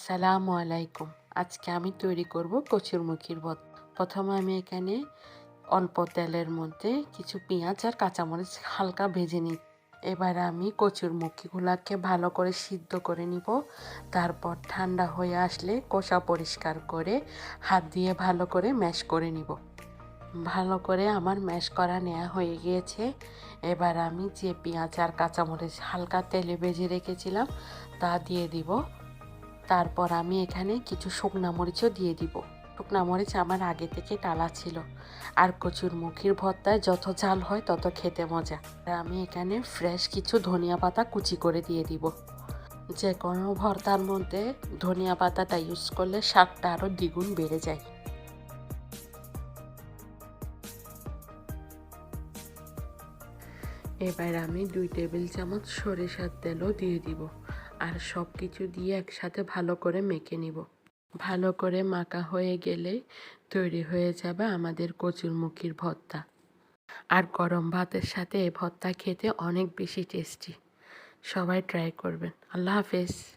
আসসালামু আলাইকুম। আজকে আমি তৈরি করব কচুরমুখির ভত প্রথমে আমি এখানে অল্প তেলের মধ্যে কিছু পেঁয়াজ আর কাঁচামরিচ হালকা ভেজে নিই। এবার আমি কচুরমুখিগুলোকে ভালো করে সিদ্ধ করে নিব। তারপর ঠান্ডা হয়ে আসলে কষা পরিষ্কার করে হাত দিয়ে ভালো করে ম্যাশ করে নিব। ভালো করে আমার ম্যাশ করা নেওয়া হয়ে গিয়েছে। এবার আমি যে পেঁয়াজ আর কাঁচামরিচ হালকা তেলে ভেজে রেখেছিলাম, তা দিয়ে দিব। তারপর আমি এখানে কিছু শুকনা মরিচও দিয়ে দিব। শুকনা মরিচ আমার আগে থেকে টালা ছিল। আর কচুর মুখির ভর্তায় যত ঝাল হয় তত খেতে মজা। আর আমি এখানে ফ্রেশ কিছু ধনিয়া পাতা কুচি করে দিয়ে দিব। যে কোনো ভর্তার মধ্যে ধনিয়া পাতাটা ইউজ করলে স্বাদটা আরও দ্বিগুণ বেড়ে যায়। এবার আমি দুই টেবিল চামচ সরিষার তেলও দিয়ে দিব। আর সব কিছু দিয়ে একসাথে ভালো করে মেখে নিব। ভালো করে মাখা হয়ে গেলে তৈরি হয়ে যাবে আমাদের কচুরমুখির ভর্তা। আর গরম ভাতের সাথে এই ভর্তা খেতে অনেক বেশি টেস্টি। সবাই ট্রাই করবেন। আল্লাহ হাফেজ।